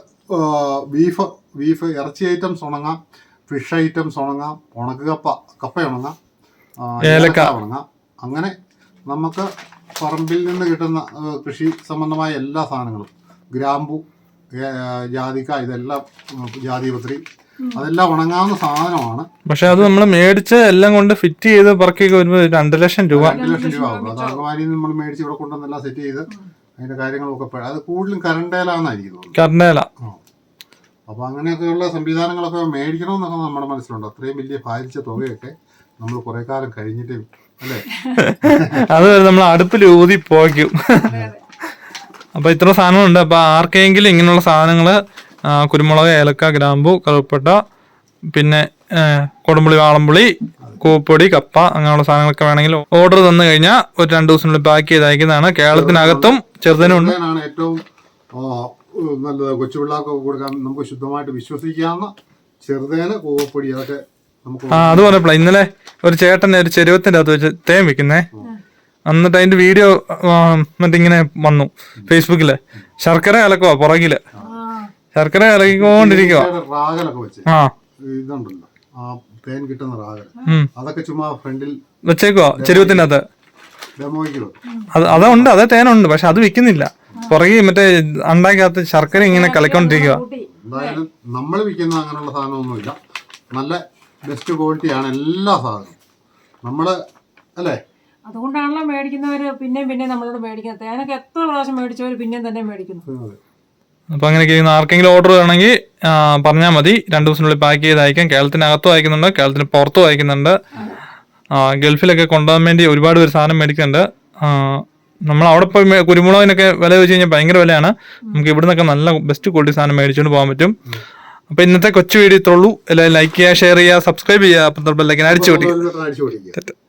ബീഫ് ബീഫ് ഇറച്ചി ഐറ്റംസ് ഉണങ്ങാം. ഫിഷ് ഐറ്റംസ് ഉണങ്ങാം. ഉണക്ക് കപ്പ കപ്പ ഉണങ്ങാം. ഏലക്ക ഉണങ്ങാം. അങ്ങനെ നമുക്ക് പറമ്പിൽ നിന്ന് കിട്ടുന്ന കൃഷി സംബന്ധമായ എല്ലാ സാധനങ്ങളും ഗ്രാമ്പു ജാതിക്ക ഇതെല്ലാം ജാതിപത്രി അതെല്ലാം ഉണങ്ങാവുന്ന സാധനമാണ്. പക്ഷെ അത് നമ്മൾ മേടിച്ച് എല്ലാം കൊണ്ട് ഫിറ്റ് ചെയ്ത് പറക്കൊക്കെ വരുമ്പോൾ രണ്ട് ലക്ഷം രൂപ. രണ്ട് ലക്ഷം രൂപ ആകും അത് നമ്മൾ മേടിച്ച് ഇവിടെ കൊണ്ടുവന്നെല്ലാം സെറ്റ് ചെയ്ത് അതിന്റെ കാര്യങ്ങളൊക്കെ അത് കൂടുതലും കരണ്ടേലാന്നായിരിക്കും എന്നായിരിക്കും കർണേല അപ്പൊ അങ്ങനെയൊക്കെയുള്ള സംവിധാനങ്ങളൊക്കെ മേടിക്കണമെന്നൊക്കെ നമ്മുടെ മനസ്സിലുണ്ട്. അത്രയും വലിയ ഭാരിച്ച തുകയൊക്കെ നമ്മൾ കുറെ കാലം കഴിഞ്ഞിട്ട് അത് നമ്മൾ അടുപ്പിൽ ഊതി പോയ്ക്കും. അപ്പൊ ഇത്ര സാധനങ്ങളുണ്ട്. അപ്പൊ ആർക്കെങ്കിലും ഇങ്ങനെയുള്ള സാധനങ്ങൾ കുരുമുളക് ഏലക്ക ഗ്രാമ്പു കറുപ്പട്ട പിന്നെ കൊടുമ്പുളി വാളമ്പുളി കൂപ്പൊടി കപ്പ അങ്ങനെയുള്ള സാധനങ്ങളൊക്കെ വേണമെങ്കിൽ ഓർഡർ തന്നു കഴിഞ്ഞാൽ ഒരു രണ്ട് ദിവസത്തിനുള്ളിൽ പാക്ക് ചെയ്ത് അയക്കുന്നതാണ് കേരളത്തിനകത്തും ചെറുതനും ഉണ്ട്. ഏറ്റവും നല്ലത്. കൊച്ചു കൊടുക്കാൻ നമുക്ക് ശുദ്ധമായിട്ട് വിശ്വസിക്കാവുന്ന ചെറുതേന് കൂവപ്പൊടി അതൊക്കെ ആ അത് പറഞ്ഞപ്പോഴാ ഇന്നലെ ഒരു ചേട്ടനെ ഒരു ചെരുവത്തിന്റെ അകത്ത് വെച്ച് തേൻ വെക്കുന്നേ എന്നിട്ട് അതിന്റെ വീഡിയോ മറ്റിങ്ങനെ വന്നു ഫേസ്ബുക്കിൽ ശർക്കര കലക്കുവാ പുറകിൽ ശർക്കര കലക്കിക്കൊണ്ടിരിക്കുക റാഗലൊക്കെ വെച്ച് ആ ഇതുണ്ടല്ലോ ആ തേൻ കിട്ടുന്ന റാഗൽ ഉം. അതൊക്കെ ചുമ്മാ ഫ്രണ്ടിൽ വെച്ചേക്കുവാ ചെരുവത്തിന്റെ അകത്ത് അത് അതുണ്ട് അതേ തേനുണ്ട് പക്ഷെ അത് വിൽക്കുന്നില്ല പുറകെ മറ്റേ അണ്ടാക്കകത്ത് ശർക്കര ഇങ്ങനെ കലക്കൊണ്ടിരിക്കുക എന്തായാലും നമ്മൾ വിൽക്കുന്ന അങ്ങനെയുള്ള സാധനമൊന്നുമില്ല നല്ല ബെസ്റ്റ് ക്വാളിറ്റിയാണ് എല്ലാ സാധനവും. നമ്മൾ അല്ലേ? അതുകൊണ്ടാണല്ലോ മേടിക്കുന്നവര് പിന്നെയും പിന്നെയും നമ്മളോട് മേടിക്കുന്നത് തേനൊക്കെ എത്ര പ്രാവശ്യം മേടിച്ചവർ പിന്നെയും തന്നെ മേടിക്കുന്നു. അപ്പോൾ അപ്പൊ അങ്ങനെയൊക്കെ ചെയ്യുന്ന ആർക്കെങ്കിലും ഓർഡർ വേണമെങ്കിൽ പറഞ്ഞാൽ മതി. രണ്ട് ദിവസത്തിനുള്ളിൽ പാക്ക് ചെയ്ത് അയക്കാം കേരളത്തിനകത്തും അയക്കുന്നുണ്ട് കേരളത്തിന് പുറത്തും അയക്കുന്നുണ്ട്. ഗൾഫിലൊക്കെ കൊണ്ടുപോകാൻ വേണ്ടി ഒരുപാട് പേര് സാധനം മേടിക്കുന്നുണ്ട്. നമ്മൾ അവിടെ പോയി കുരുമുളകിനൊക്കെ വില വെച്ച് കഴിഞ്ഞാൽ ഭയങ്കര വിലയാണ്. നമുക്ക് ഇവിടുന്നൊക്കെ നല്ല ബെസ്റ്റ് ക്വാളിറ്റി സാധനം മേടിച്ചുകൊണ്ട് പോകാൻ പറ്റും. അപ്പൊ ഇന്നത്തെ കൊച്ചു വീഡിയോ ഇത്രയുള്ളൂ എല്ലാവരും ലൈക്ക് ചെയ്യുക ഷെയർ ചെയ്യുക സബ്സ്ക്രൈബ് ചെയ്യുക. അപ്പം ബെല്ലൈക്കൻ അടിച്ചു പൊട്ടിക്കുക